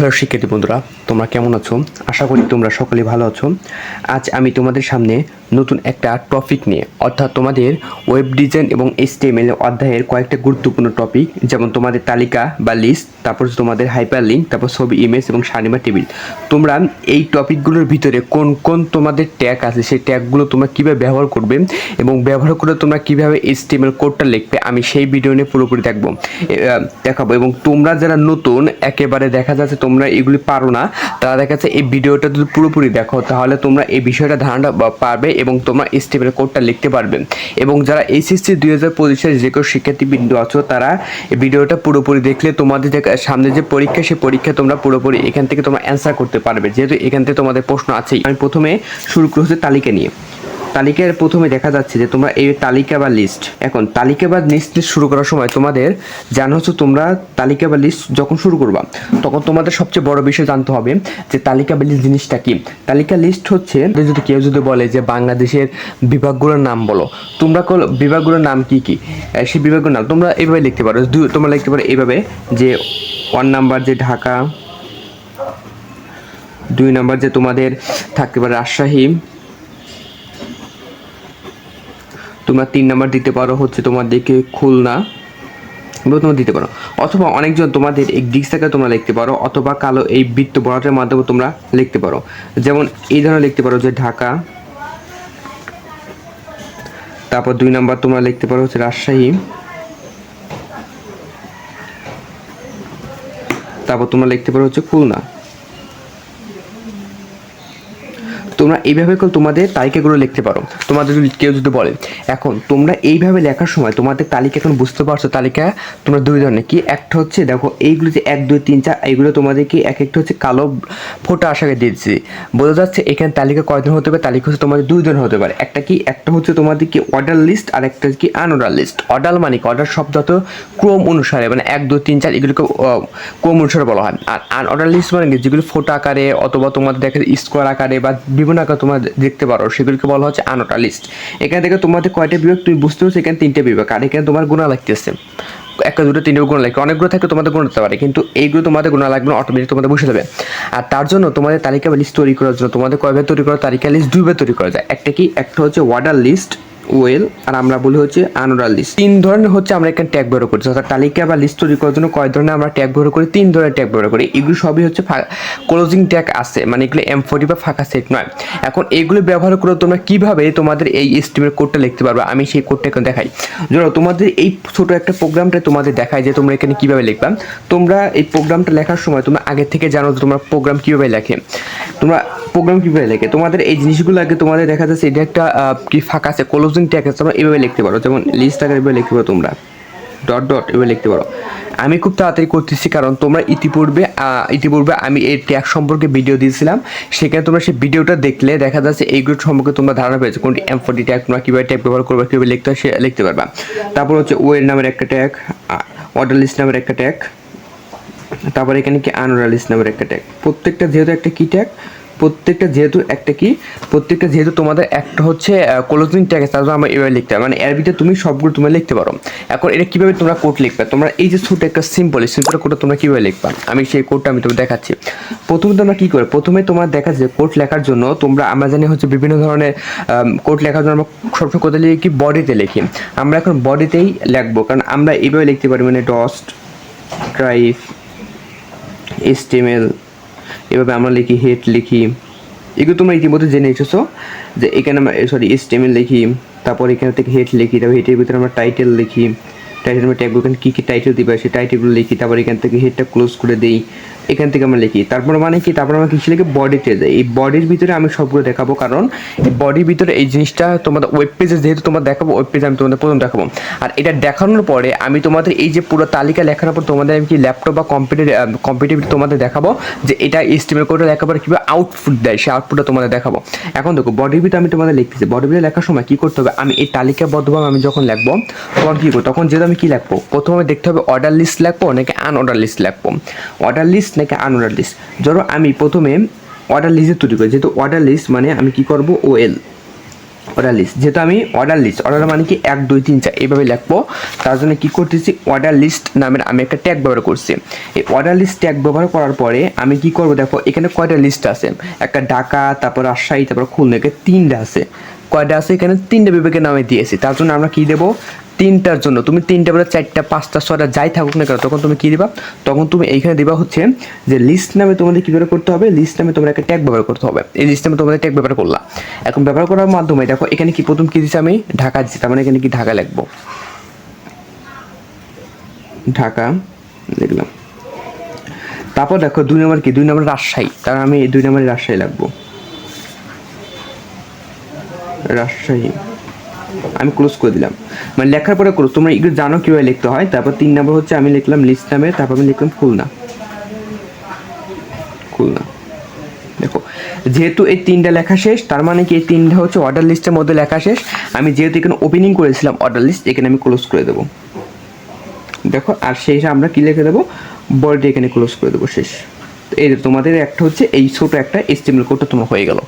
Hello শিক্ষার্থী বন্ধুরা, তোমরা কেমন আছো? আশা করি তোমরা সকলে ভালো আছো। আজ আমি তোমাদের সামনে নতুন একটা টপিক নিয়ে। অর্থাৎ তোমাদের ওয়েব ডিজাইন এবং এইচটিএমএল অধ্যায়ের কয়েকটা গুরুত্বপূর্ণ টপিক যেমন তোমাদের তালিকা বা লিস্ট তারপর তোমাদের হাইপার লিঙ্ক তারপর ছবি ইমেজ এবং সানিমা টেবিল তোমরা এই টপিকগুলোর ভিতরে কোন কোন তোমাদের ট্যাগ আছে, সেই ট্যাগগুলো তোমরা কীভাবে ব্যবহার করবে এবং ব্যবহার করে তোমরা কীভাবে এইচটিএমএল কোডটা লিখবে, আমি সেই ভিডিও নিয়ে পুরোপুরি দেখব। দেখাবো এবং তোমরা যারা নতুন, একেবারে দেখা যাচ্ছে তোমরা এগুলি পারো না, তারা দেখা যাচ্ছে এই ভিডিওটা যদি পুরোপুরি দেখো, তাহলে তোমরা এই বিষয়টা ধারণা বা- পারবে এবং তোমরা স্টেপের কোডটা লিখতে পারবে। এবং যারা এইচএসসি দুই হাজার পঁচিশের যে কেউ শিক্ষার্থী বিন্দু আছো, তারা ভিডিওটা পুরোপুরি দেখলে তোমাদের যে সামনে যে পরীক্ষা, সেই পরীক্ষা তোমরা পুরোপুরি এখান থেকে তোমরা অ্যান্সার করতে পারবে। যেহেতু এখান থেকে তোমাদের প্রশ্ন আছেই। আমি প্রথমে শুরু করছি তালিকা নিয়ে। তালিকার প্রথমে দেখা যাচ্ছে যে তোমরা এই তালিকা বা লিস্ট এখন তালিকা বা লিস্ট শুরু করার সময় তোমাদের জানো হচ্ছে তোমরা তালিকা বা লিস্ট যখন শুরু করবা, তখন তোমাদের সবচেয়ে বড় বিষয় জানতে হবে যে তালিকা বা লিস্ট জিনিসটা কি। তালিকা লিস্ট হচ্ছে যদি কেউ যদি বলে যে বাংলাদেশের বিভাগগুলোর নাম বলো, তোমরা কল- বিভাগগুলোর নাম কি কি? সেই বিভাগগুলোর নাম তোমরা এইভাবে লিখতে পারো তোমরা লিখতে পারো এইভাবে যে ওয়ান নাম্বার যে ঢাকা, দুই নাম্বার যে তোমাদের থাকতে পারে রাজশাহী তোমরা তিন নাম্বার দিতে পারো, হচ্ছে তোমাদেরকে খুলনা, এগুলো তোমরা দিতে পারো। অথবা অনেকজন তোমাদের এই ডিস্ক থেকে তোমরা লিখতে পারো, অথবা কালো এই বৃত্ত বরাটের মাধ্যমে তোমরা লিখতে পারো। যেমন এই ধরনের লিখতে পারো যে ঢাকা, তারপর দুই নাম্বার তোমরা লিখতে পারো হচ্ছে রাজশাহী, তারপর তোমরা লিখতে পারো হচ্ছে খুলনা। তোমরা এইভাবে তোমাদের তালিকাগুলো লিখতে পারো। তোমাদের যদি কেউ যদি বলে, এখন তোমরা এইভাবে লেখার সময় তোমাদের তালিকা এখন বুঝতে পারছ, তালিকা তোমরা দুই ধরনের, কি একটা হচ্ছে দেখো এইগুলো যে এক, দুই, তিন, চার, এইগুলো তোমাদেরকে এক একটা হচ্ছে কালো ফোটা আশাকে দিয়েছি। বোঝা যাচ্ছে এখানে তালিকা কয়জন হতে পারে? তালিকা হচ্ছে তোমাদের দুই ধরনের হতে পারে। একটা কি? একটা হচ্ছে তোমাদের কি অর্ডার লিস্ট আর একটা কি আনঅর্ডার লিস্ট অর্ডার মানে কি? অর্ডার শব্দ তো ক্রম অনুসারে মানে এক, দুই, তিন, চার এগুলোকে ক্রম অনুসারে বলা হয়। আর আনঅর্ডার লিস্ট মানে যেগুলো ফোটা আকারে অথবা তোমাদের দেখা স্কোয়ার আকারে বা আকারে তোমরা দেখতে পারো। সেগুলিকে বলা হচ্ছে আনোটা লিস্ট এখান থেকে তোমাদের কয়টা বিভাগ? তুমি বুঝতে পারছ এখানে তিনটে বিভাগ। আর এখানে তোমার গুণা লাগতেছে। একটা, দুটো, তিনটে গুণা লাগবে। অনেকগুলো থাকলে তোমাদের গুণ হতে পারে, কিন্তু এইগুলো তোমাদের গুণা লাগবে অটোমেটিক তোমাদের বসে যাবে। আর তার জন্য তোমাদের তালিকা লিস্ট তৈরি করার জন্য, তোমাদের কয়বার তৈরি করা তালিকা? লিস্ট দুইবার তৈরি করা যায়। একটা কি? একটা হচ্ছে ওয়ার্ডার লিস্ট ওয়েল আর আমরা বলি হচ্ছে আনোরাল লিস্ট তিন ধরনের হচ্ছে আমরা এখানে ট্যাগ ব্যবহার করছি অর্থাৎ তালিকা বা লিস্ট তৈরি করার জন্য কয় ধরনের আমরা ট্যাগ ব্যবহার করি, তিন ধরনের ট্যাগ ব্যবহার করি। এগুলো সবই হচ্ছে ক্লোজিং ট্যাগ আছে। মানে এগুলো এম ফোর্টি বা ফাঁকা সেট নয়। এখন এগুলো ব্যবহার করে তোমরা কীভাবে তোমাদের এই এস্টিমের কোডটা লিখতে পারবে? আমি সেই কোডটা এখন দেখাই। ধরো, তোমাদের এই ছোট একটা প্রোগ্রামটা তোমাদের দেখায় যে তোমরা এখানে কীভাবে লিখবা। তোমরা এই প্রোগ্রামটা লেখার সময় তোমরা আগে থেকে জানো যে তোমরা প্রোগ্রাম কীভাবে লেখে। তোমরা প্রোগ্রাম কীভাবে লেখে? তোমাদের এই জিনিসগুলো আগে তোমাদের দেখা যাচ্ছে, এটা একটা কি ফাঁকা আছে? ক্লোজিং ট্যাগ আছে, তোমরা এভাবে লিখতে পারো। যেমন লিস্ট আকারে এভাবে লিখতে পারো তোমরা। ডট ডট এভাবে লিখতে পারো। আমি খুব তাড়াতাড়ি করতেছি কারণ তোমরা ইতিপূর্বে ইতিপূর্বে আমি এই ট্যাগ সম্পর্কে ভিডিও দিয়েছিলাম। সেখানে তোমরা সেই ভিডিওটা দেখলে দেখা যাচ্ছে এইগুলো সম্পর্কে তোমরা ধারণা পেয়েছ। কোনটি এম ফোর্টি ট্যাগ তোমরা কীভাবে ট্যাগ ব্যবহার করবে, কীভাবে লিখতে সে লিখতে পারবা। তারপর হচ্ছে ওয়েল নামের একটা ট্যাগ অর্ডার লিস্ট নামের একটা ট্যাগ তারপর এখানে কি আনরালিস নামের একটা ট্যাগ প্রত্যেকটা যেহেতু একটা কি ট্যাগ প্রত্যেকটা যেহেতু একটা কি? প্রত্যেকটা যেহেতু তোমাদের একটা হচ্ছে ক্লোজিং ট্যাগ আছে তার জন্য আমরা এভাবে লিখতে মানে এর ভিতরে তুমি সবগুলো তুমি লিখতে পারো। এখন এটা কীভাবে তোমরা কোড লিখবে? তোমরা এই যে ছোট একটা সিম্পল সিম্পল কোডটা তোমরা কীভাবে লিখবা? আমি সেই কোডটা আমি তোমাকে দেখাচ্ছি। প্রথমে তোমরা কী করে প্রথমে তোমার দেখা যে কোড লেখার জন্য তোমরা আমরা জানি হচ্ছে বিভিন্ন ধরনের কোড লেখার জন্য আমরা সবসময় কোথায় লিখি কি বডিতে লিখি। আমরা এখন বডিতেই লিখব। কারণ আমরা এইভাবে লিখতে পারি মানে ডস্ট ড্রাইভ এস্টিমেল এভাবে আমরা লিখি হেড লিখি। এগুলো তোমরা ইতিমধ্যে জেনে এসেছ যে এখানে আমরা সরি স্টেমেল লিখি, তারপর এখানে থেকে হেড লিখি, তারপর হেটের ভিতরে আমরা টাইটেল লিখি। টাইটেল আমরা ট্যাগগুলো এখানে কী কী টাইটেল দিবে, সেই টাইটেলগুলো লিখি, তারপর এখান থেকে হেডটা ক্লোজ করে দিই। এখান থেকে আমরা লিখি। তারপর মানে কি? তারপর আমরা কিছু লিখে? বডিতে যাই এই বডির ভিতরে আমি সবগুলো দেখাবো কারণ এই বডির ভিতরে এই জিনিসটা তোমাদের ওয়েব পেজে যেহেতু তোমার দেখাবো ওয়েব পেজে আমি তোমাদের প্রথম দেখাবো। আর এটা দেখানোর পরে আমি তোমাদের এই যে পুরো তালিকা লেখানোর পর তোমাদের আমি কি ল্যাপটপ বা কম্পিউটার কম্পিউটার তোমাদের দেখাবো যে এটা এস্টিমেট করে লেখার পরে কীভাবে আউটপুট দেয়, সেই আউটপুটটা তোমাদের দেখাবো। এখন দেখো বডির ভিতরে আমি তোমাদের লিখতেছি। বডির ভিতরে লেখার সময় কী করতে হবে? আমি এই তালিকাবদ্ধভাবে আমি যখন লিখব, তখন কী করব? তখন যেহেতু আমি কী লিখব? প্রথমে দেখতে হবে অর্ডার লিস্ট লিখব নাকি আনঅর্ডার লিস্ট লিখব? অর্ডার লিস্ট নাকি আনঅর্ডার লিস্ট ধরো আমি প্রথমে অর্ডার লিস্টে তৈরি করি। যেহেতু অর্ডার লিস্ট মানে আমি কি করব? ওএল অর্ডার লিস্ট যেহেতু আমি অর্ডার লিস্ট অর্ডার মানে কি? এক, দুই, তিন, চার, এইভাবে লিখব। তার জন্য কি করতেছি? অর্ডার লিস্ট নামের আমি একটা ট্যাগ ব্যবহার করছি। এই অর্ডার লিস্ট ট্যাগ ব্যবহার করার পরে আমি কি করব? দেখো, এখানে কয়টা লিস্ট আছে? একটা ঢাকা, তারপর রাজশাহী, তারপর খুলনা, এখানে তিনটা আছে। কয়টা আছে? এখানে তিনটা বিভাগের নামে দিয়েছি। তার জন্য আমরা কি দেবো? তিনটার জন্য, তুমি তিনটা বলে চারটা, পাঁচটা, ছয়টা যাই থাকুক না কেন, তখন তুমি কি দিবা? তখন তুমি এইখানে দিবা হচ্ছে যে লিস্ট নামে তোমাদের কি করতে হবে? লিস্ট নামে তোমরা একটা ট্যাগ ব্যবহার করতে হবে। এই লিস্ট নামে তোমাদের ট্যাগ ব্যবহার করলাম এখন ব্যবহার করার মাধ্যমে দেখো, এখানে কি প্রথম কি দিচ্ছি আমি? ঢাকা দিচ্ছি তার মানে এখানে কি ঢাকা লিখব? ঢাকা লিখলাম। তারপর দেখো, দুই নম্বর কি? দুই নম্বর রাজশাহী। তার আমি এই দুই নম্বরে রাজশাহী লাগবো রাজশাহী। আমি ক্লোজ করে দিলাম। মানে লেখার পরে ক্লোজ তোমরা এগুলো জানো কীভাবে লিখতে হয়। তারপর তিন নম্বর হচ্ছে আমি লিখলাম লিস্ট নামে, তারপর আমি লিখলাম খুলনা। খুলনা। দেখো, যেহেতু এই তিনটা লেখা শেষ, তার মানে কি এই তিনটা হচ্ছে অর্ডার লিস্টের মধ্যে লেখা শেষ। আমি যেহেতু এখানে ওপেনিং করেছিলাম অর্ডার লিস্ট এখানে আমি ক্লোজ করে দেবো। দেখো, আর শেষে আমরা কি লিখে দেবো? বডিটা এখানে ক্লোজ করে দেবো শেষ। এই তোমাদের একটা হচ্ছে, এই ছোটো একটা এস্টিমেল কোডটা তোমার হয়ে গেল।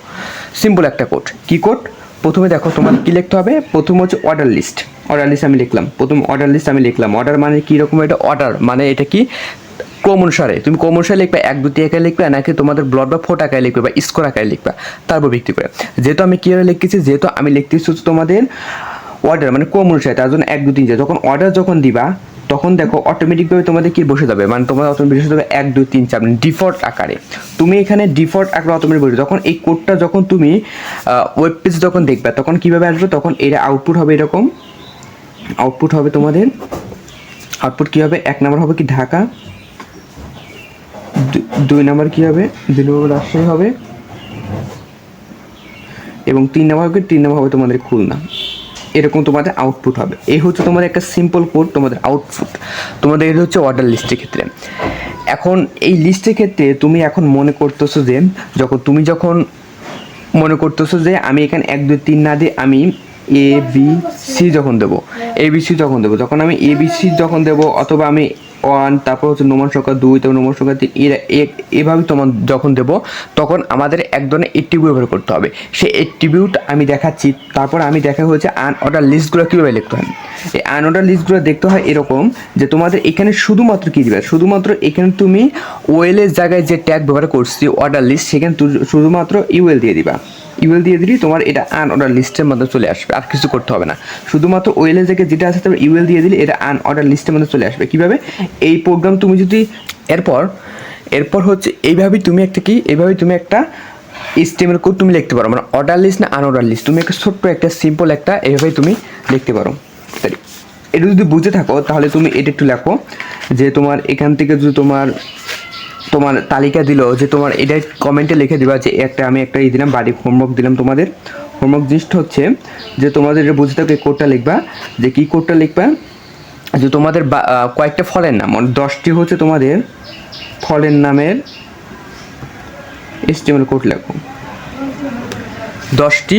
সিম্পল একটা কোড কি কোড প্রথমে দেখো তোমার কি লিখতে হবে? প্রথম হচ্ছে অর্ডার লিস্ট অর্ডার লিস্ট আমি লিখলাম। প্রথম অর্ডার লিস্ট আমি লিখলাম। অর্ডার মানে কী রকম এটা? অর্ডার মানে এটা কি? ক্রম অনুসারে। তুমি ক্রম অনুসারে লিখবে এক দুটি আকারে লিখবে, নাকি তোমাদের ব্লড বা ফোট আকারে লিখবে বা স্কোর আকারে লিখবে। তারপর ভিত্তি করে। যেহেতু আমি কীভাবে লিখতেছি, যেহেতু আমি লিখতেছি তোমাদের অর্ডার মানে ক্রম অনুসারে, তার জন্য এক দু তিন যখন অর্ডার যখন দিবা তখন দেখো অটোমেটিকভাবে তোমাদের কি বসে যাবে? মানে তোমাদের অটোমেটিক বসে যাবে এক, দুই, তিন, চার মানে ডিফল্ট আকারে। তুমি এখানে ডিফল্ট আকারে অটোমেটিক বসে যখন এই কোডটা যখন তুমি ওয়েব পেজ যখন দেখবে, তখন কীভাবে আসবে? তখন এর আউটপুট হবে এরকম। আউটপুট হবে তোমাদের আউটপুট কী হবে? এক নম্বর হবে কি? ঢাকা। দুই নম্বর কী হবে? দুই নম্বর রাজশাহী হবে। এবং তিন নম্বর হবে তিন নম্বর হবে তোমাদের খুলনা। এরকম তোমাদের আউটপুট হবে। এই হচ্ছে তোমাদের একটা সিম্পল কোড তোমাদের আউটপুট তোমাদের এটা হচ্ছে অর্ডার লিস্টের ক্ষেত্রে। এখন এই লিস্টের ক্ষেত্রে তুমি এখন মনে করতেছো যে, যখন তুমি যখন মনে করতেছো যে, আমি এখানে এক, দুই, তিন না দিয়ে আমি এ বি সি যখন দেবো এ বি সি যখন দেবো। যখন আমি এ বি সি যখন দেবো, অথবা আমি ওয়ান তারপর হচ্ছে নোমান সংখ্যা দুই, তারপর নোমান সংখ্যা তিন এভাবে তোমার যখন দেবো, তখন আমাদের এক ধরনের এট্রিবিউট ব্যবহার করতে হবে। সেই এট্রিবিউট আমি দেখাচ্ছি, তারপর আমি দেখা হয়েছে আন অর্ডার লিস্টগুলো কীভাবে লিখতে হয়। এই আন অর্ডার লিস্টগুলো দেখতে হয় এরকম যে তোমাদের এখানে শুধুমাত্র কী দেবে? শুধুমাত্র এখানে তুমি ওয়েলের জায়গায় যে ট্যাগ ব্যবহার করছি অর্ডার লিস্ট সেখানে শুধুমাত্র ইউএল দিয়ে দিবা। ইউএল দিয়ে দিলেই তোমার এটা আন অর্ডার লিস্টের মধ্যে চলে আসবে, আর কিছু করতে হবে না। শুধুমাত্র ওয়েলের জায়গায় যেটা আছে তারপর ইউএল দিয়ে দিলে, এটা আন অর্ডার লিস্টের মধ্যে চলে আসবে। কীভাবে? এই প্রোগ্রাম তুমি যদি, এরপর এরপর হচ্ছে এইভাবেই তুমি একটা কি, এইভাবেই তুমি একটা স্টেমের কোড তুমি লিখতে পারো। মানে অর্ডার লিস্ট না আন অর্ডার লিস্ট তুমি একটা ছোট্ট একটা সিম্পল একটা, এইভাবেই তুমি লিখতে পারো। এটা যদি বুঝে থাকো, তাহলে তুমি এটা একটু লেখো যে তোমার এখান থেকে যদি তোমার তোমার তালিকা দিল যে তোমার এটা কমেন্টে লিখে দিবা যে একটা আমি একটা ই দিলাম, বাড়ি হোমওয়ার্ক দিলাম তোমাদের। হোমওয়ার্ক জিনিসটা হচ্ছে যে তোমাদের এটা বুঝতে থাকবে কোডটা লিখবা, যে কি কোডটা লিখবা, যে তোমাদের কয়েকটা ফলের নাম মানে দশটি হচ্ছে তোমাদের ফলের নামের এস্টিমেল কোড লেখো দশটি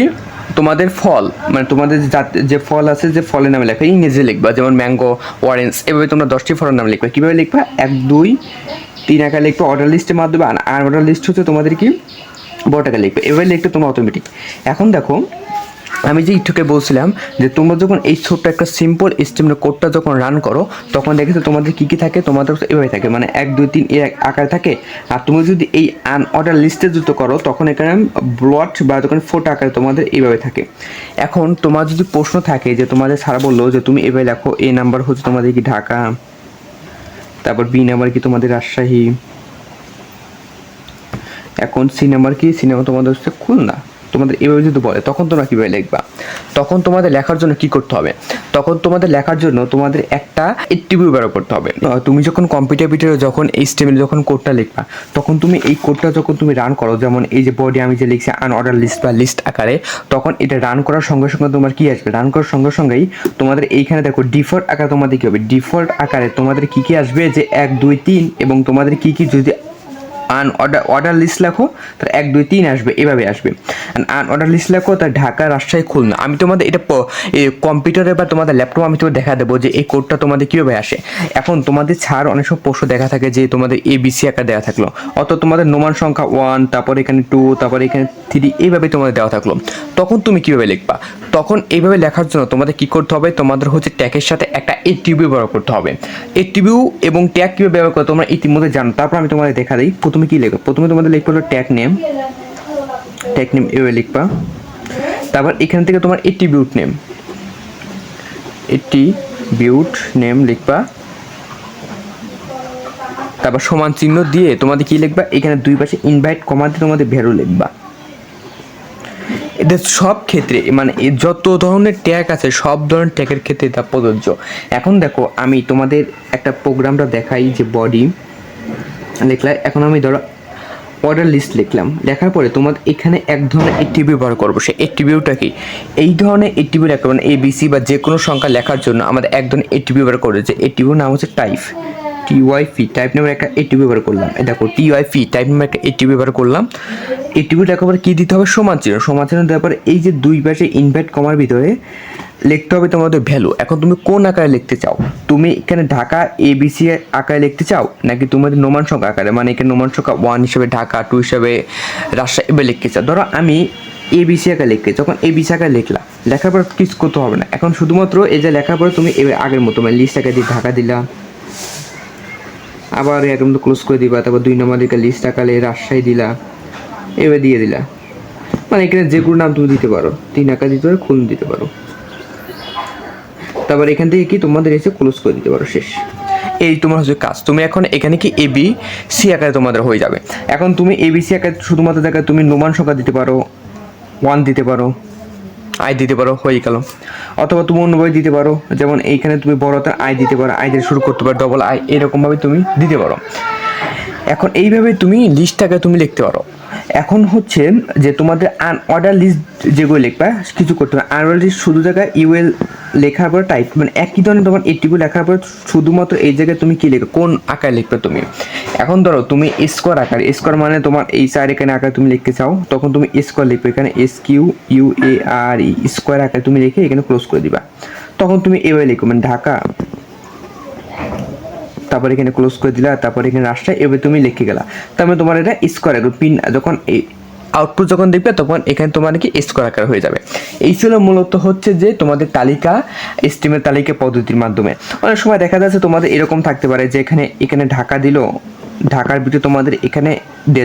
তোমাদের ফল মানে তোমাদের যে ফল আছে যে ফলের নামে লেখা ইংরেজি লিখবা, যেমন ম্যাঙ্গো অরেঞ্জ এভাবে তোমরা দশটি ফলের নাম লিখবা। কীভাবে লিখবা? এক, দুই তিন আঁকা লিখবে অর্ডার লিস্টের মাধ্যমে, আর- অর্ডার লিস্ট হচ্ছে তোমাদের কি? বড় লিখবে। এভাবে লিখতে তোমার অটোমেটিক এখন দেখো, আমি যে ইটুকে বলছিলাম যে তোমরা যখন এই ছোট্ট একটা সিম্পল স্টেমের কোডটা যখন রান করো, তখন দেখেছ তোমাদের কী কী থাকে? তোমাদের এভাবে থাকে। মানে এক, দুই, তিন এর আকার থাকে। আর তুমি যদি এই আন অর্ডার লিস্টে যুক্ত করো, তখন এখানে ব্লট বা তখন ফোটো আকারে তোমাদের এইভাবে থাকে। এখন তোমার যদি প্রশ্ন থাকে যে তোমাদের স্যার বলল যে তুমি এভাবে লেখো, এই নাম্বার হচ্ছে তোমাদের কি ঢাকা? তারপর বি নাম্বার কি তোমাদের রাজশাহী? এখন সি নাম্বার কি? সিনেমা তোমাদের হচ্ছে খুলনা। তোমাদের এভাবে যদি বলে, তখন তোমরা কীভাবে লিখবা? তখন তোমাদের লেখার জন্য কি করতে হবে? তখন তোমাদের লেখার জন্য তোমাদের একটা এট্রিবিউ ব্যবহার করতে হবে। তুমি যখন কম্পিউটার ভিতরে যখন এই স্টেমের যখন কোডটা লিখবা, তখন তুমি এই কোডটা যখন তুমি রান করো, যেমন এই যে বডি আমি যে লিখছি আন অর্ডার লিস্ট বা লিস্ট আকারে, তখন এটা রান করার সঙ্গে সঙ্গে তোমার কি আসবে? রান করার সঙ্গে সঙ্গেই তোমাদের এইখানে দেখো ডিফল্ট আকারে তোমাদের কি হবে? ডিফল্ট আকারে তোমাদের কি কি আসবে? যে এক, দুই, তিন এবং তোমাদের কি কি যদি আন অর্ডার অর্ডার লিস্ট লেখো তার এক, দুই, তিন আসবে, এভাবে আসবে। আন অর্ডার লিস্ট লেখো তার ঢাকা রাজশাহী খুলনা। আমি তোমাদের এটা কম্পিউটারে বা তোমাদের ল্যাপটপ আমি তোমাদের দেখা দেবো যে এই কোডটা তোমাদের কীভাবে আসে। এখন তোমাদের ছাড় অনেক সময় প্রশ্ন দেখা থাকে যে তোমাদের এ বিসি আকার দেওয়া থাকল। অত তোমাদের নোমান সংখ্যা ওয়ান তারপর এখানে টু তারপর এখানে থ্রি এইভাবে তোমাদের দেওয়া থাকল। তখন তুমি কীভাবে লিখবা? তখন এইভাবে লেখার জন্য তোমাদের কী করতে হবে? তোমাদের হচ্ছে ট্যাগের সাথে একটা এ এটিভিউ ব্যবহার করতে হবে। এ এটিভিউ এবং ট্যাগ কীভাবে ব্যবহার করতে তোমরা ইতিমধ্যে জানো। তারপর আমি তোমাদের দেখা দিই। প্রথমে কি লিখব প্রথমে তোমাদের লিখব হলো ট্যাগ নেম ট্যাগ নেম এভাবে লিখবা। তারপর এখান থেকে তোমার এটিবিউট নেম এটিবিউট নেম লিখবা। তারপর সমান চিহ্ন দিয়ে তোমাদের কি লিখবা? এখানে দুই পাশে ইনভাইট কমা দিয়ে তোমাদের ভ্যালু লিখবা। এদের সব ক্ষেত্রে মানে যত ধরনের ট্যাগ আছে, সব ধরনের ট্যাগের ক্ষেত্রে এটা প্রযোজ্য। এখন দেখো, আমি তোমাদের একটা প্রোগ্রামটা দেখাই যে বডি লিখলা, এখন আমি ধরো অর্ডার লিস্ট লিখলাম। লেখার পরে তোমার এখানে এক ধরনের এটিভি ব্যবহার করব। সে এটিভিউটা কি? এই ধরনের এটিভি লেখা মানে এবিসি বিসি বা যে কোনো সংখ্যা লেখার জন্য আমাদের এক ধরনের এটিভি ব্যবহার করেছে। এটিভির নাম হচ্ছে type T Y P type নামের একটা এটিভি ব্যবহার করলাম। দেখো টি ওয়াই ফি টাইপ নামের একটা এটিভি ব্যবহার করলাম। এটিভি লেখার পরে কী দিতে হবে? সমান চিহ্ন। সমান চিহ্ন দেওয়ার এই যে দুই পাশে ইনভাইট কমার ভিতরে লিখতে হবে তোমাদের ভ্যালু এখন তুমি কোন আকারে লিখতে চাও? তুমি এখানে ঢাকা এ বিসি আকারে লিখতে চাও? নাকি তোমাদের নোমান সংখ্যা আকারে? মানে এখানে নোমান সংখ্যা ওয়ান হিসেবে ঢাকা টু হিসেবে রাজশাহী এবার লিখতে চাও। ধরো আমি এ বিসি আকারে লিখতে যখন এ বিসি আকারে লিখলাম, লেখার পর কিছু করতে হবে না। এখন শুধুমাত্র এই যে লেখার পরে তুমি এবার আগের মতো মানে লিস্ট আকারে দিয়ে ঢাকা দিলাম আবার এরকম ক্লোজ করে দিবা, তারপর দুই নম্বর দিকে লিস্ট আকারে রাজশাহী দিলা, এবার দিয়ে দিলা। মানে এখানে যে কোনো নাম তুমি দিতে পারো, তিন আকার দিতে পারো, খুন দিতে পারো। তারপর এখান থেকে কি তোমাদের এসে ক্লোজ করে দিতে পারো শেষ। এই তোমার হচ্ছে কাজ। তুমি এখন এখানে কি এ বি সি আকারে তোমাদের হয়ে যাবে। এখন তুমি এ বি সি আকারে শুধুমাত্র দেখায় তুমি নোমান সংখ্যা দিতে পারো ওয়ান দিতে পারো। আই দিতে পারো, হয়ে গেল। অথবা তুমি অন্যভাবে দিতে পারো, যেমন এইখানে তুমি বড়তে আয় দিতে পারো আয় দিয়ে শুরু করতে পারো ডবল আয় এরকমভাবে তুমি দিতে পারো। এখন এইভাবে তুমি লিস্টটাকে তুমি লিখতে পারো। এখন হচ্ছে যে তোমাদের আন অর্ডার লিস্ট যেগুলো লিখবা, কিছু করতে হবে। আন অর্ডার লিস্ট শুধু জায়গায় ইউএল লেখার পর টাইপ মানে একই ধরনের তোমার এইটিগুলো লেখার পর শুধুমাত্র এই জায়গায় তুমি কি লিখবে, কোন আকারে লিখবে তুমি? এখন ধরো তুমি স্কোয়ার আকার স্কোয়ার মানে তোমার এই সাইড এখানে আকার তুমি লিখতে চাও, তখন তুমি স্কোয়ার লিখবে। এখানে S Q U A R E square আকারে তুমি লিখে এখানে ক্লোজ করে দিবা। তখন তুমি এভাবে লিখো মানে ঢাকা তারপর এখানে ক্লোজ করে দিলা, তারপর এখানে রাস্তায় এবার তুমি লিখে গেলা। তারপরে তোমার এটা স্কোয়ার পিন যখন এই আউটপুট যখন দেখবে, তখন এখানে তোমার কি স্কোয়ার আকার হয়ে যাবে। এই ছিল মূলত হচ্ছে যে তোমাদের তালিকা স্টিমের তালিকা পদ্ধতির মাধ্যমে। অনেক সময় দেখা যাচ্ছে তোমাদের এরকম থাকতে পারে যে এখানে এখানে ঢাকা দিল, ঢাকার ভিতরে তোমাদের এখানে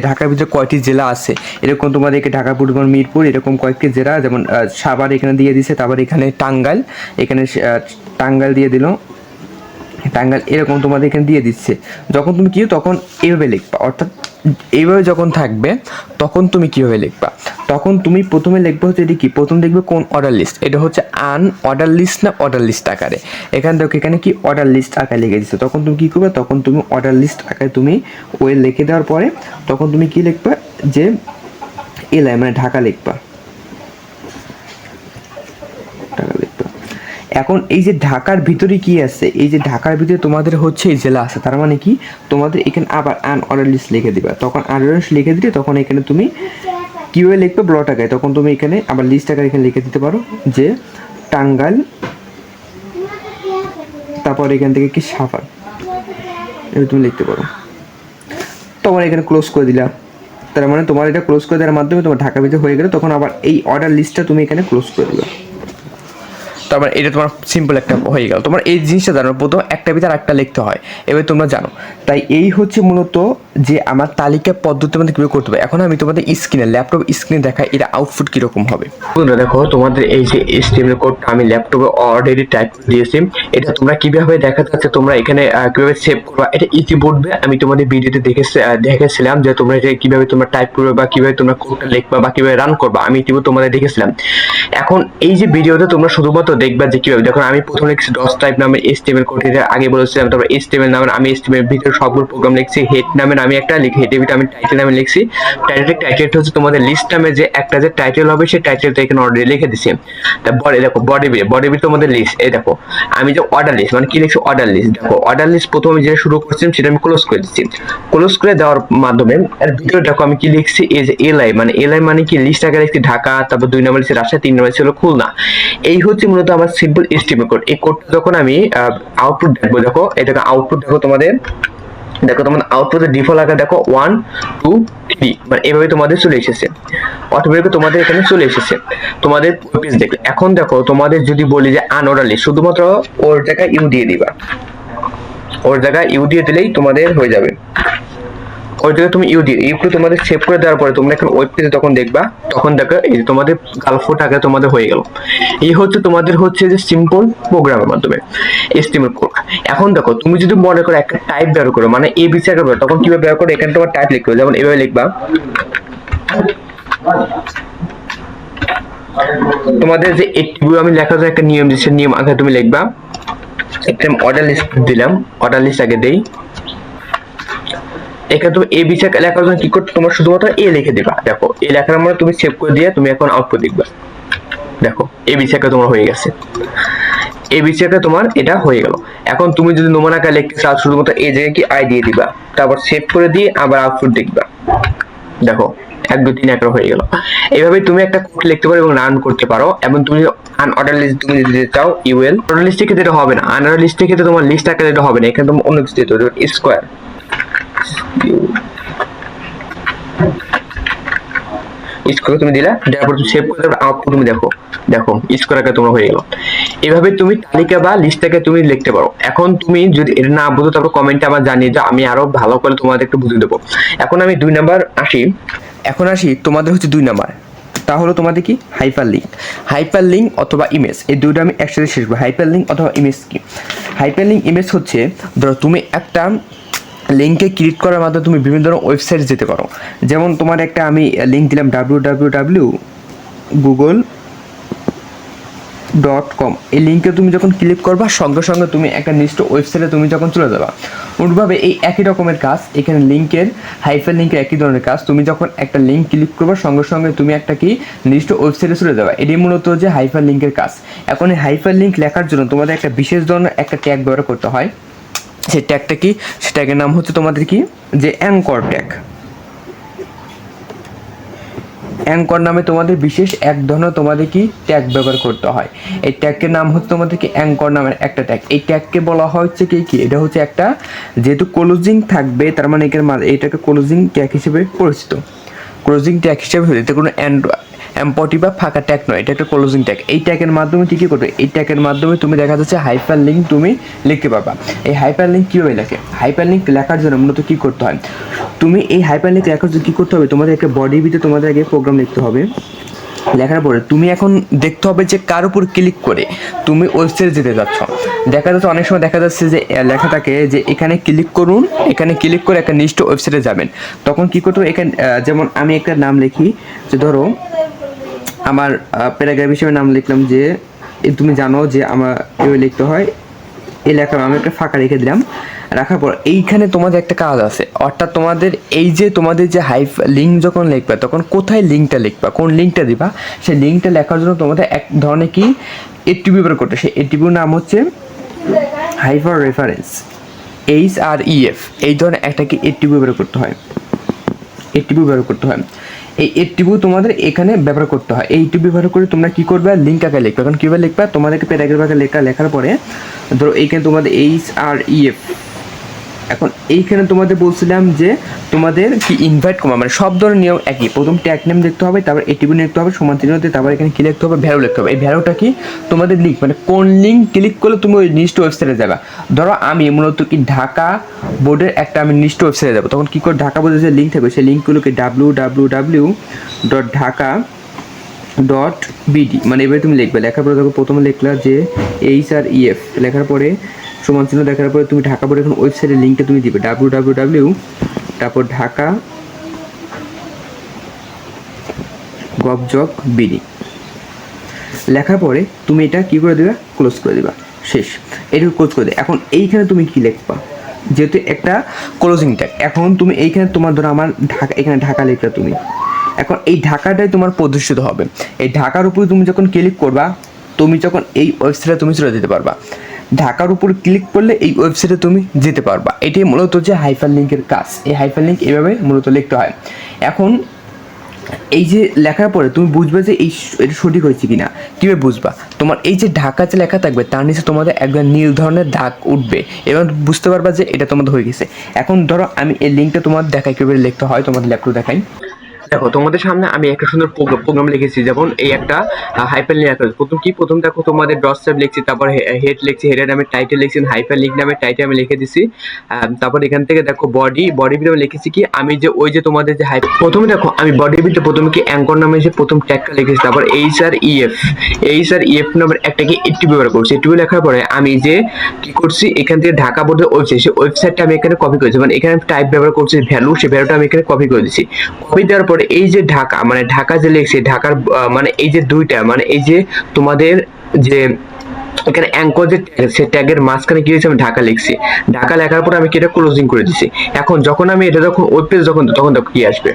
ঢাকার ভিতরে কয়টি জেলা আছে? এরকম তোমাদের এখানে ঢাকা, পূর্ব মিরপুর, এরকম কয়েকটি জেলা, যেমন সাবার এখানে দিয়ে দিছে, তারপর এখানে টাঙ্গাইল এখানে টাঙ্গাইল দিয়ে দিল। টাঙ্গাইল এরকম তোমাদের এখানে দিয়ে দিচ্ছে। যখন তুমি কি তখন এইভাবে লিখবা, অর্থাৎ এইভাবে যখন থাকবে, তখন তুমি কীভাবে লিখবা? তখন তুমি প্রথমে লিখবে হচ্ছে এটি কি? প্রথম দেখবে কোন অর্ডার লিস্ট এটা হচ্ছে আন অর্ডার লিস্ট না অর্ডার লিস্ট আকারে। এখানে দেখো, এখানে কি অর্ডার লিস্ট আকারে লিখে দিচ্ছে। তখন তুমি কি করবে? তখন তুমি অর্ডার লিস্ট আকারে তুমি ওয়ে লিখে দেওয়ার পরে, তখন তুমি কি লিখবা? যে এলাই মানে ঢাকা লিখবা। ঢাকা লিখবা। এখন এই যে ঢাকার ভিতরে কি আছে? এই যে ঢাকার ভিতরে তোমাদের হচ্ছে এই জেলা আছে। তার মানে কি? তোমাদের এখানে আবার আন অর্ডার লিস্ট লিখে দিবা। তখন আনঅর্ডার লিস্ট লিখে দিলে তখন এখানে তুমি কীভাবে লিখবে? ব্ল টাকায়। তখন তুমি এখানে আবার লিস্ট টাকা এখানে লিখে দিতে পারো যে টাঙ্গাইল, তারপর এখান থেকে কি সাফার এটা তুমি লিখতে পারো। তোমার এখানে ক্লোজ করে দিলা তার মানে তোমার এটা ক্লোজ করে দেওয়ার মাধ্যমে তোমার ঢাকা ভিতরে হয়ে গেলে তখন আবার এই অর্ডার লিস্টটা তুমি এখানে ক্লোজ করে দিবা। তারপর এটা তোমার সিম্পল একটা হয়ে গেল। তোমার এই জিনিসটা জানো, প্রথম একটা ভিতরে একটা লিখতে হয়। এবার তোমরা জানো। তাই এই হচ্ছে মূলত যে আমার তালিকা পদ্ধতি মধ্যে কীভাবে করতে হবে। এখন আমি তোমাদের স্ক্রিনে ল্যাপটপ স্ক্রিনে দেখাই এটা আউটপুট কীরকম হবে। বন্ধুরা দেখো, তোমাদের এই যে এসটিএমএল কোডটা আমি ল্যাপটপে অলরেডি টাইপ দিয়েছি। এটা তোমরা কীভাবে দেখা যাচ্ছে, তোমরা এখানে কীভাবে সেভ করবা, এটা ইতিপূর্বে আমি তোমাদের ভিডিওতে দেখে দেখেছিলাম যে তোমরা এটা কীভাবে তোমরা টাইপ করবে বা কীভাবে তোমরা কোডটা লিখবা বা কীভাবে রান করবা, আমি ইতিপূর্বে তোমাদের দেখেছিলাম। এখন এই যে ভিডিওতে তোমরা শুধুমাত্র দেখবা যে কীভাবে। দেখো, আমি প্রথমে লিখছি ডস টাইপ নামে এসটিএমএল কোড আগে বলেছিলাম তারপর এসটিএমএল নামে আমি এসটিএমএল ভিতরে সবগুলো প্রোগ্রাম লিখছি। হেড নামের আমি একটা লিখি ভিতরে আমি টাইটেল নামে লিখছি। টাইটেল টাইটেলটা হচ্ছে তোমাদের লিস্ট নামে যে একটা যে টাইটেল হবে, সেই টাইটেলটা এখানে অলরেডি লিখে দিছি। তা বডি দেখো বডি বিল বডি বিল তোমাদের লিস্ট এই দেখো, আমি যে অর্ডার লিস্ট মানে কি লিখছি? অর্ডার লিস্ট দেখো অর্ডার লিস্ট প্রথমে যেটা শুরু করছিলাম, সেটা আমি ক্লোজ করে দিচ্ছি ক্লোজ করে দেওয়ার মাধ্যমে, এর ভিতরে দেখো, আমি কি লিখছি? এই যে এলআই মানে এলআই মানে কি? লিস্ট আগে লিখছি ঢাকা, তারপর দুই নম্বর লিখছি রাজশাহী, তিন নম্বর ছিল খুলনা। এই হচ্ছে মূলত আমার সিম্পল এস্টিমেট কোড এই কোডটা যখন আমি আউটপুট দেখব, দেখো দেখো আউটপুট দেখো তোমাদের দেখো তোমাদের আউটপুটের ডিফল্ট আকার দেখো ওয়ান টু থ্রি মানে এভাবে তোমাদের চলে এসেছে। অটোমেটিক তোমাদের এখানে চলে এসেছে। তোমাদের পেজ দেখলে এখন দেখো, তোমাদের যদি বলি যে আনঅর্ডারলি শুধুমাত্র ওর জায়গায় ইউ দিয়ে দিবা। ওর জায়গায় ইউ দিয়ে দিলেই তোমাদের হয়ে যাবে। ওই জায়গায় তুমি ইউ দিয়ে ইউ করে তোমাদের সেভ করে দেওয়ার পরে তোমরা এখন ওয়েব পেজে তখন দেখবা, তখন দেখো এই যে তোমাদের গালফো টাকা তোমাদের হয়ে গেল। এই হচ্ছে তোমাদের হচ্ছে যে সিম্পল প্রোগ্রামের মাধ্যমে এস্টিমেট কোড এখন দেখো, তুমি যদি মনে করো একটা টাইপ ব্যবহার করো মানে এ বিচার করবে তখন কীভাবে ব্যবহার করো? এখানে তোমার টাইপ লিখবে, যেমন এভাবে লিখবা। তোমাদের যে একটু আমি লেখা যায় একটা নিয়ম দিচ্ছে নিয়ম আগে তুমি লিখবা। একটা অর্ডার লিস্ট দিলাম অর্ডার লিস্ট আগে দেই। এখানে তুমি এ বিচার লেখার জন্য কি করতে তোমার শুধুমাত্র এ লিখে দিবা। দেখো এই লেখার মধ্যে তুমি সেভ করে দিয়ে তুমি এখন আউটপুট দেখবা দেখো এ বিচারটা তোমার হয়ে গেছে। এই বিচারটা তোমার এটা হয়ে গেল। এখন তুমি যদি নমুনাকা লিখতে চাও, শুধুমাত্র এই জায়গায় কি আই দিয়ে দিবা? তারপর সেভ করে দিয়ে আবার আউটপুট দেখবা দেখো, এক, দুই, তিন একটা হয়ে গেল। এইভাবে তুমি একটা কোড লিখতে পারো এবং রান করতে পারো। এবং তুমি আন অর্ডার লিস্ট তুমি যদি চাও ইউএল অর্ডার লিস্টের ক্ষেত্রে এটা হবে না। আন অর্ডার লিস্টের ক্ষেত্রে তোমার লিস্ট আকারে এটা হবে না। এখানে তোমার অন্য কিছু দিতে হবে স্কোয়ার স্কোয়ার তুমি দিলা? তুমি সেভ করে আউটপুট তুমি দেখো। দেখো তোমার হয়ে গেল। এভাবে তুমি তালিকা বা লিস্টটাকে তুমি লিখতে পারো। এখন তুমি যদি এটা না বুঝো, তারপর কমেন্টে জানিয়ে আমি আরও ভালো করে তোমাদের একটু বুঝিয়ে দেবো। এখন আমি দুই নাম্বার আসি। এখন আসি, তোমাদের হচ্ছে দুই নাম্বার তা তোমাদের কি? হাইপার লিঙ্ক হাইপার লিঙ্ক অথবা ইমেজ এই দুটো আমি একসাথে শেষ করব। হাইপার লিঙ্ক অথবা ইমেজ কি? হাইপার লিঙ্ক ইমেজ হচ্ছে, ধরো তুমি একটা লিঙ্কে ক্লিক করার মাধ্যমে তুমি বিভিন্ন ধরনের ওয়েবসাইট যেতে পারো। যেমন তোমার একটা আমি লিঙ্ক দিলাম W W W Google dot com এই লিঙ্কে তুমি যখন ক্লিক করবা, সঙ্গে সঙ্গে তুমি একটা নির্দিষ্ট ওয়েবসাইটে তুমি যখন চলে যাবা অনুরূপভাবে এই একই রকমের কাজ, এখানে লিঙ্কের হাইফার লিঙ্কের একই ধরনের কাজ, তুমি যখন একটা লিঙ্ক ক্লিক করবা, সঙ্গে সঙ্গে তুমি একটা কি নির্দিষ্ট ওয়েবসাইটে চলে যাবা। এটি মূলত যে হাইফার লিঙ্কের কাজ। এখন এই হাইফার লিঙ্ক লেখার জন্য তোমাদের একটা বিশেষ ধরনের একটা ট্যাগ ব্যবহার করতে হয়। সেই ট্যাগটা কি? সেই ট্যাগের নাম হচ্ছে তোমাদের কি? যে অ্যাঙ্কর ট্যাগ অ্যাঙ্কর নামে তোমাদের বিশেষ এক ধরনের তোমাদের কি ট্যাগ ব্যবহার করতে হয়। এই ট্যাগের নাম হচ্ছে তোমাদের কি? অ্যাঙ্কর নামের একটা ট্যাগ এই ট্যাগকে বলা হয় হচ্ছে কি কি? এটা হচ্ছে একটা যেহেতু ক্লোজিং থাকবে, তার মানে এইটাকে ক্লোজিং ট্যাগ হিসেবে পরিচিত। ক্লোজিং ট্যাগ হিসেবে এতে কোনো অ্যান্ড এম্পটি বা ফাঁকা ট্যাগ নয়, এটা একটা ক্লোজিং ট্যাগ এই ট্যাগের মাধ্যমে কি কি করবে? এই ট্যাগের মাধ্যমে তুমি দেখা যাচ্ছে হাইপার লিঙ্ক তুমি লিখতে পারবা। এই হাইপার লিঙ্ক কীভাবে লেখে? হাইপার লিঙ্ক লেখার জন্য মূলত কি করতে হয়? তুমি এই হাইপার লিঙ্ক লেখার জন্য কী করতে হবে? তোমাদের একটা বডি ভিতরে তোমাদের আগে প্রোগ্রাম লিখতে হবে। লেখার পরে তুমি এখন দেখতে হবে যে কার উপর ক্লিক করে তুমি ওয়েবসাইটে যেতে যাচ্ছ। দেখা যাচ্ছে অনেক সময় দেখা যাচ্ছে যে লেখা থাকে যে এখানে ক্লিক করুন, এখানে ক্লিক করে একটা নির্দিষ্ট ওয়েবসাইটে যাবেন। তখন কি করতে হবে? এখানে যেমন আমি একটা নাম লিখি, যে ধরো আমার প্যারাগ্রাফ হিসেবে নাম লিখলাম যে তুমি জানো যে আমার এভাবে লিখতে হয় এই লেখা আমি একটা ফাঁকা রেখে দিলাম, রাখার পর এইখানে তোমাদের একটা কাজ আছে। অর্থাৎ তোমাদের এই যে তোমাদের যে হাইফ লিঙ্ক যখন লিখবে, তখন কোথায় লিঙ্কটা লিখবা, কোন লিঙ্কটা দিবা, সেই লিঙ্কটা লেখার জন্য তোমাদের এক ধরনের কি এটিভি ব্যবহার করতে সেই এটিভির নাম হচ্ছে hyper reference H R E F এই ধরনের একটা কি এটিভি ব্যবহার করতে হয়। এইটিভি ব্যবহার করতে হয়। এই এটুকু তোমাদের এখানে ব্যবহার করতে হয়। এই এইটিভি ব্যবহার করে তোমরা কি করবে? লিঙ্ক আগে লিখবে? এখন কীভাবে লিখবে? তোমাদেরকে প্যারাগ্রাফ আগে লেখা লেখার পরে, ধরো এইখানে তোমাদের এইচ আর ইএফ এখন এইখানে তোমাদের বলছিলাম যে তোমাদের কি ইনভাইট কমা মানে সব ধরনের নিয়ম একই। প্রথম ট্যাগ নেম দেখতে হবে, তারপর এটিভি লিখতে হবে, সমান চিহ্ন দিয়ে তারপর এখানে কি লিখতে হবে? ভ্যালু লিখতে হবে। এই ভ্যালুটা কি? তোমাদের লিঙ্ক মানে কোন লিঙ্ক ক্লিক করলে তুমি ওই নির্দিষ্ট ওয়েবসাইটে যাবে? ধরো আমি মূলত কি ঢাকা বোর্ডের একটা আমি নির্দিষ্ট ওয়েবসাইটে যাব। তখন কি করে ঢাকা বোর্ডের যে লিঙ্ক থাকবে, সেই লিঙ্কগুলোকে W W W dot Dhaka dot BD মানে এবারে তুমি লিখবে। লেখার পরে দেখো প্রথমে লিখলা যে এইচ আর ইএফ লেখার পরে সমান চিহ্ন দেখার পরে তুমি ঢাকা বোর্ডের এখন ওয়েবসাইটের লিঙ্কটা তুমি দিবে ডাব্লিউ ডাব্লিউ ডাব্লিউ তারপর ঢাকা গভজক বিডি লেখার পরে তুমি এটা কী করে দেবা? ক্লোজ করে দেবা। শেষ। এটুকু ক্লোজ করে দেবে এখন এইখানে তুমি কী লিখবা? যেহেতু একটা ক্লোজিং ট্যাগ এখন তুমি এইখানে তোমার ধরো আমার ঢাকা, এখানে ঢাকা লিখলে তুমি। এখন এই ঢাকাটাই তোমার প্রদর্শিত হবে। এই ঢাকার উপরে তুমি যখন ক্লিক করবা, তুমি যখন এই ওয়েবসাইটে তুমি চলে যেতে পারবা। ঢাকার উপর ক্লিক করলে এই ওয়েবসাইটে তুমি যেতে পারবা। এটাই মূলত যে হাইপার লিঙ্কের কাজ। এই হাইপার লিঙ্ক এভাবে মূলত লিখতে হয়। এখন এই যে লেখার পরে তুমি বুঝবে যে এই এটা সঠিক হয়েছে কিনা। কীভাবে বুঝবা? তোমার এই যে ঢাকা যে লেখা থাকবে, তার নিচে তোমাদের একদম নীল ধরনের দাগ উঠবে। এবং বুঝতে পারবা যে এটা তোমাদের হয়ে গেছে। এখন ধরো আমি এই লিঙ্কটা তোমার দেখাই, কীভাবে লিখতে হয়, তোমাদের ল্যাপটপ দেখাই। দেখো, তোমাদের সামনে আমি একটা সুন্দর প্রোগ্রাম লিখেছি, যেমন এই একটা হাইপার লিঙ্ক প্রথম কি? প্রথম দেখো, তোমাদের ডট সেভ লিখছি, তারপর হেড লিখছি হেডের নামে টাইটেল লিখছি হাইপার লিঙ্ক নামে টাইটেল আমি লিখে দিছি। তারপর এখান থেকে দেখো বডি বডি বিল আমি লিখেছি কি? আমি যে ওই যে তোমাদের যে হাই প্রথমে দেখো, আমি বডি বিলটা প্রথমে কি অ্যাঙ্কর নামে যে প্রথম ট্যাগটা লিখেছি, তারপর H R E F H R E F নামের একটাকে একটু ব্যবহার করছি, একটু লেখার পরে আমি যে কি করছি, এখান থেকে ঢাকা বোর্ডের ওয়েবসাইট সেই ওয়েবসাইটটা আমি এখানে কপি করেছি মানে এখানে টাইপ ব্যবহার করছি ভ্যালু সেই ভ্যালুটা আমি এখানে কপি করে দিচ্ছি কপি দেওয়ার পরে এই যে ঢাকা মানে ঢাকা যে লিখছি, ঢাকার মানে এই যে দুইটা মানে এই যে তোমাদের যে এখানে অ্যাঙ্কর যে সে ট্যাগের মাঝখানে কি হয়েছে আমি ঢাকা লিখছি। ঢাকা লেখার পর আমি কি এটা ক্লোজিং করে দিছি। এখন যখন আমি এটা যখন ওয়েব পেজ যখন, তখন কি আসবে।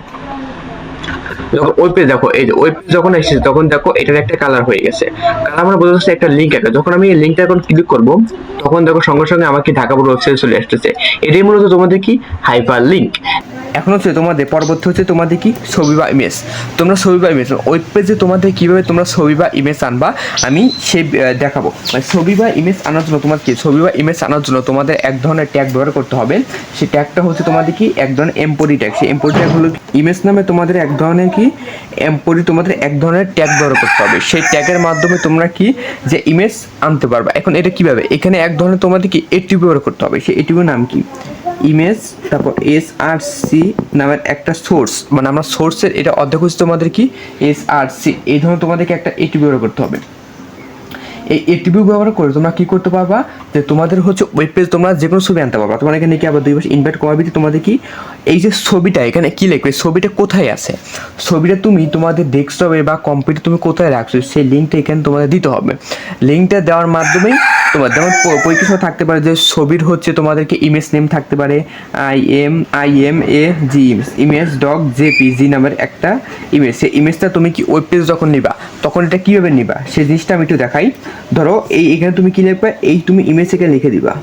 যখন ওই পেজ দেখো, এই যে, ওই পেজ যখন এসেছে, তখন দেখো এটার একটা কালার হয়ে গেছে। কালার মানে বোঝা যাচ্ছে একটা লিঙ্ক একটা। যখন আমি এই লিঙ্কটা এখন ক্লিক করব, তখন দেখো সঙ্গে সঙ্গে আমাকে ঢাকা বোর্ড ওয়েবসাইট চলে আসতেছে। এটাই মূলত তোমাদের কি? হাইপার লিঙ্ক এখন হচ্ছে তোমাদের, পরবর্তী হচ্ছে তোমাদের কি? ছবি বা ইমেজ তোমরা ছবি বা ইমেজ ওয়েব পেজে তোমাদের কীভাবে তোমরা ছবি বা ইমেজ আনবা, আমি সে দেখাবো। মানে ছবি বা ইমেজ আনার জন্য তোমার কি? ছবি বা ইমেজ আনার জন্য তোমাদের এক ধরনের ট্যাগ ব্যবহার করতে হবে। সেই ট্যাগটা হচ্ছে তোমাদের কি? এক ধরনের এমপোরি ট্যাগ সেই এমপোরি ট্যাগ হলো ইমেজ নামে তোমাদের এক ধরনের কি? এমপোরি তোমাদের এক ধরনের ট্যাগ ব্যবহার করতে হবে। সেই ট্যাগের মাধ্যমে তোমরা কি যে ইমেজ আনতে পারবে। এখন এটা কীভাবে? এখানে এক ধরনের তোমাদের কি এটিউ ব্যবহার করতে হবে। সেই এটিভির নাম কি? ইমেজ তারপর এস আর সি নামের একটা সোর্স মানে আমরা সোর্সের এটা অধ্যক্ষ তোমাদের কি? এস আর সি এই ধরনের তোমাদেরকে একটা এটি ব্যবহার করতে হবে। এই এটিভি ব্যবহার করে তোমরা কি করতে পারবা? যে তোমাদের হচ্ছে ওয়েব পেজ তোমরা যে কোনো ছবি আনতে পারবা। তোমার এখানে কি আবার দুই মাস ইনভাইট ভিত্তি তোমাদের কি? এই যে ছবিটা, এখানে কি লিখবে ছবিটা কোথায় আছে? ছবিটা তুমি তোমাদের ডেস্কটপে বা কম্পিউটার তুমি কোথায় রাখছো, সেই লিঙ্কটা এখানে তোমাদের দিতে হবে। লিঙ্কটা দেওয়ার মাধ্যমেই তোমার, যেমন প- পরীক্ষার সময় থাকতে পারে যে ছবির হচ্ছে তোমাদেরকে ইমেজ নেম থাকতে পারে I M I M A G image image dog JPG নামের একটা ইমেজ সেই ইমেজটা তুমি কি ওয়েব পেজ যখন নিবা, তখন এটা কীভাবে নিবা? সেই জিনিসটা আমি একটু দেখাই। ধরো, এই এখানে তুমি কি লিখবে? এই তুমি ইমেজ এখানে লিখে দিবা।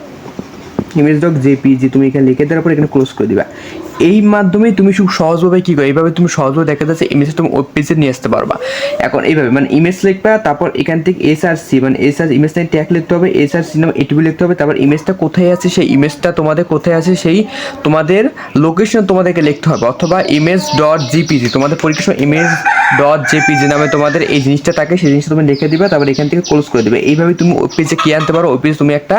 ইমেজ ডক জেপিজি তুমি এখানে লিখে দেওয়ার পর এখানে ক্লোজ করে দিবা। এই মাধ্যমে তুমি খুব সহজভাবে কি করো? এইভাবে তুমি সহজভাবে দেখা যাচ্ছে ইমেজ তুমি ওয়েব পেজে নিয়ে আসতে পারবা। এখন এইভাবে মানে ইমেজ লিখবা, তারপর এখান থেকে এস আর সি মানে এস আর ইমেজ ট্যাগ লিখতে হবে এস আর সি নাম এটিভি লিখতে হবে, তারপর ইমেজটা কোথায় আছে, সেই ইমেজটা তোমাদের কোথায় আছে, সেই তোমাদের লোকেশন তোমাদেরকে লিখতে হবে, অথবা ইমেজ ডট জিপিজি তোমাদের পরীক্ষার সময় ইমেজ ডট জেপিজি নামে তোমাদের এই জিনিসটা থাকে, সেই জিনিসটা তুমি লিখে দিবে, তারপর এখান থেকে ক্লোজ করে দিবে। এইভাবে তুমি ওই পেজে কি আনতে পারো? ওই পেজে তুমি একটা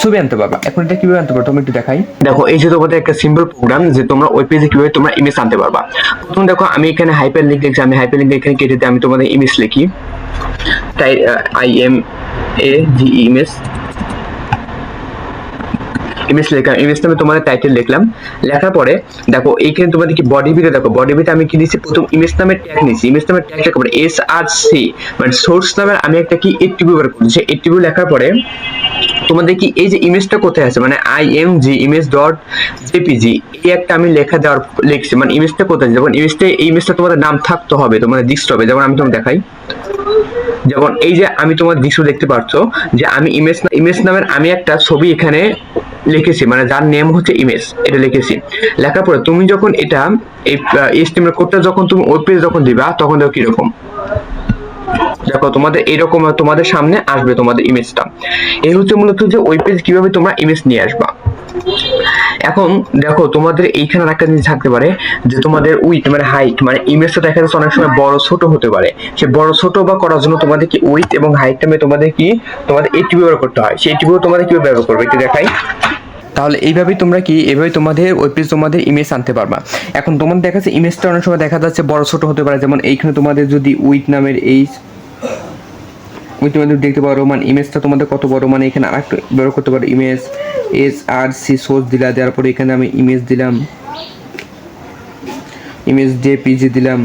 ছবি আনতে পারবা। এখন এটা কীভাবে আনতে পারো? তুমি একটু দেখাই। দেখো, এই যে তোমাদের একটা সিম্পল প্রোগ্রাম যে তোমরা ওই পেজে কীভাবে তোমরা ইমেজ আনতে পারবা। প্রথম দেখো, আমি এখানে হাইপার লিঙ্ক লিখছি আমি হাইপার লিঙ্ক এখানে কেটে আমি তোমাদের ইমেজ লিখি। তাই I M A G image image লিখলাম ইমেজটা আমি তোমাদের টাইটেল লিখলাম। লেখার পরে, দেখো, এইখানে তোমাদের কি বডি বিতে দেখো বডি বিতে আমি কি দিচ্ছি প্রথম ইমেজ নামের ট্যাগ নিচ্ছি ইমেজ নামের ট্যাগ লেখার পরে এস আর সি মানে সোর্স নামের আমি একটা কি এটিভি ব্যবহার করছি। সেই এটিভি লেখার পরে, তোমাদের কি এই যে ইমেজটা কোথায় আছে? মানে I M G image dot JPG এই একটা আমি লেখা দেওয়ার লিখছি। মানে ইমেজটা কোথায়? যেমন ইমেজটা এই ইমেজটা তোমাদের নাম থাকতে হবে, তোমাদের দিকতে হবে। যেমন আমি তোমাকে দেখাই। যেমন এই যে আমি তোমার দৃশ্য দেখতে পাচ্ছ যে আমি ইমেজ ইমেজ নামের আমি একটা ছবি এখানে লিখেছি মানে যার নেম হচ্ছে ইমেজ এটা লিখেছি। লেখার পরে তুমি যখন এটা, এই এস্টিমেট কোডটা যখন তুমি ওয়েব পেজ যখন দিবা, তখন দেখো কীরকম। দেখো, তোমাদের এরকম, তোমাদের সামনে আসবে তোমাদের ইমেজটা এই হচ্ছে মূলত যে ওয়েব পেজ কীভাবে তোমরা ইমেজ নিয়ে আসবা। এখন দেখো, তোমাদের এইখানে একটা জিনিস থাকতে পারে, যে তোমাদের উইথ মানে হাইট মানে ইমেজটা দেখা যাচ্ছে অনেক সময় বড়, ছোট হতে পারে। সে বড়, ছোট বা করার জন্য তোমাদের কি উইথ এবং হাইটটা তোমাদের কি, তোমাদের এইটি ব্যবহার করতে হয়। সেই এইটি তোমাদের কীভাবে ব্যবহার করবে, একটু দেখাই। তাহলে এইভাবেই তোমরা কি এইভাবে তোমাদের ওয়েব পেজ তোমাদের ইমেজ আনতে পারবা। এখন তোমাদের দেখা যাচ্ছে ইমেজটা অনেক সময় দেখা যাচ্ছে বড়, ছোট হতে পারে। যেমন এইখানে তোমাদের যদি উইথ নামের এই তোমাদের দেখতে পারো মানে ইমেজটা তোমাদের কত বড় মানে এখানে আরেকটু ব্যবহার করতে পারো image S R C source দিলা, দেওয়ার পরে এখানে আমি ইমেজ দিলাম ইমেজ জেপিজি দিলাম,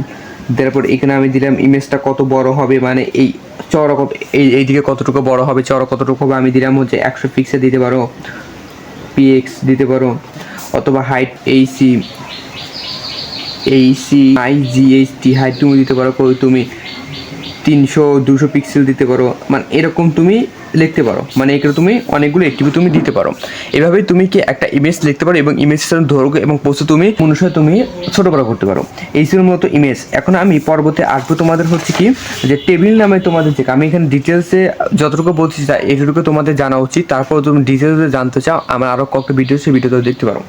দেওয়ার পর এখানে আমি দিলাম ইমেজটা কত বড় হবে মানে এই চওড়া এই এইদিকে কতটুকু বড় হবে, চওড়া কতটুকু হবে, আমি দিলাম হচ্ছে একশো পিক্সে দিতে পারো পিএক্স দিতে পারো, অথবা height H H I G H T height তুমি দিতে পারো তুমি তিনশো দুশো পিক্সেল দিতে পারো। মানে এরকম তুমি লিখতে পারো। মানে এখানে তুমি অনেকগুলো একটিভি তুমি দিতে পারো। এভাবেই তুমি কি একটা ইমেজ লিখতে পারো এবং ইমেজের ধরো এবং পোস্ট তুমি অনুসারে তুমি ছোটো বড়ো করতে পারো। এই ছিল মতো ইমেজ এখন আমি পরবর্তী আসব তোমাদের হচ্ছে কি, যে টেবিল নামে তোমাদের যে আমি এখানে ডিটেলসে যতটুকু বলছি তা এটুকু তোমাদের জানা উচিত। তারপর তুমি ডিটেলসে জানতে চাও, আমার আরও কয়েকটা ভিডিও সেই ভিডিওতে দেখতে পারো।